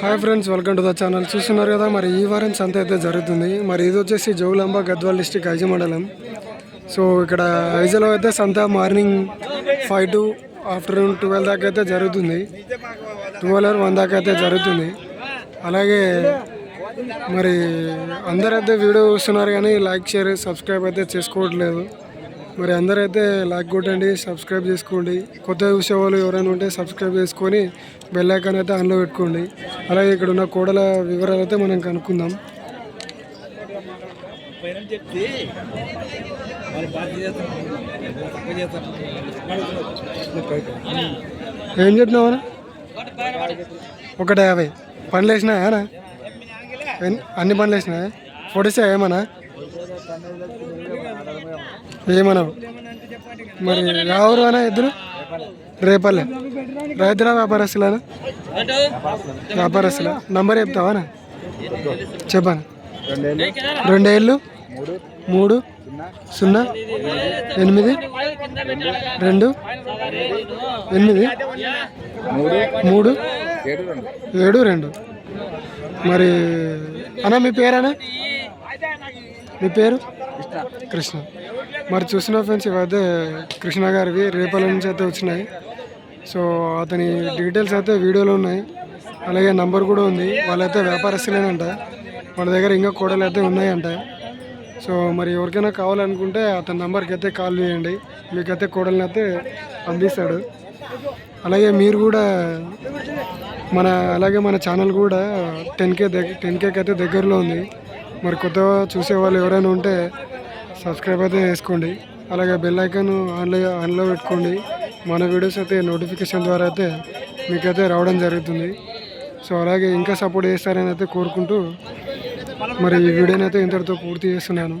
Hi friends welcome to the channel చూస్తున్నారు కదా మరి ఈ వారం సంత అయితే జరుగుతుంది. మరి ఇది వచ్చేసి జోగులాంబ గద్వాల్ డిస్టిక్ ఐజీ మండలం. సో ఇక్కడ ఐజీలో అయితే సంత morning five to afternoon twelve దాకా అయితే జరుగుతుంది. ట్వెల్వ్ ఆర్ వన్ దాకా అయితే జరుగుతుంది. అలాగే మరి అందరైతే వీడియో చూస్తున్నారు కానీ లైక్ షేర్ సబ్స్క్రైబ్ అయితే చేసుకోవట్లేదు. మరి అందరైతే లైక్ కొట్టండి సబ్స్క్రైబ్ చేసుకోండి. కొత్త చూసే వాళ్ళు ఎవరైనా ఉంటే సబ్స్క్రైబ్ చేసుకొని బెల్ ఐకాన్ అయితే ఆన్లో పెట్టుకోండి. అలాగే ఇక్కడ ఉన్న కోడల వివరాలు అయితే మనం కనుక్కుందాం. ఏం చెప్పినావా ఒకటి యాభై. పనులు వేసినాయా అన్ని పనులు వేసినాయా? ఫోటోస్ ఏమన్నా? ఏమనవు మరి ఎవరు అనా ఇద్దరు? రేపల్లె. రైతులా వ్యాపారస్తులేనా? వ్యాపారస్తుల. నంబర్ చెప్తావానా చెప్పాను? రెండేళ్ళు? మూడు? సున్నా? ఎనిమిది? రెండు? ఎనిమిది? మూడు? ఏడు రెండు. మరి అన్న మీ పేరేనా మీ పేరు? కృష్ణ. మరి చూసిన ఫ్రెండ్స్ ఇవైతే కృష్ణ గారివి రేపల నుంచి అయితే వచ్చినాయి. సో అతని డీటెయిల్స్ అయితే వీడియోలో ఉన్నాయి. అలాగే నంబర్ కూడా ఉంది. వాళ్ళైతే వ్యాపారస్తులేనంట. వాళ్ళ దగ్గర ఇంకా కోడలు అయితే ఉన్నాయంట. సో మరి ఎవరికైనా కావాలనుకుంటే అతని నెంబర్కి అయితే కాల్ చేయండి. మీకైతే కోడల్ని అయితే అందిస్తాడు అలాగే మీరు కూడా మన అలాగే మన ఛానల్ కూడా టెన్ కే దగ్గర టెన్ కేకి అయితే దగ్గరలో ఉంది. మరి కొత్తగా చూసే వాళ్ళు ఎవరైనా ఉంటే సబ్స్క్రైబ్ అయితే చేసుకోండి. అలాగే బెల్ ఐకాన్ ఆన్లో ఆన్లో పెట్టుకోండి. మన వీడియోస్ అయితే నోటిఫికేషన్ ద్వారా అయితే మీకైతే రావడం జరుగుతుంది. సో అలాగే ఇంకా సపోర్ట్ చేస్తారని అయితే కోరుకుంటూ మరి ఈ వీడియోని అయితే ఇంతటితో పూర్తి చేస్తున్నాను.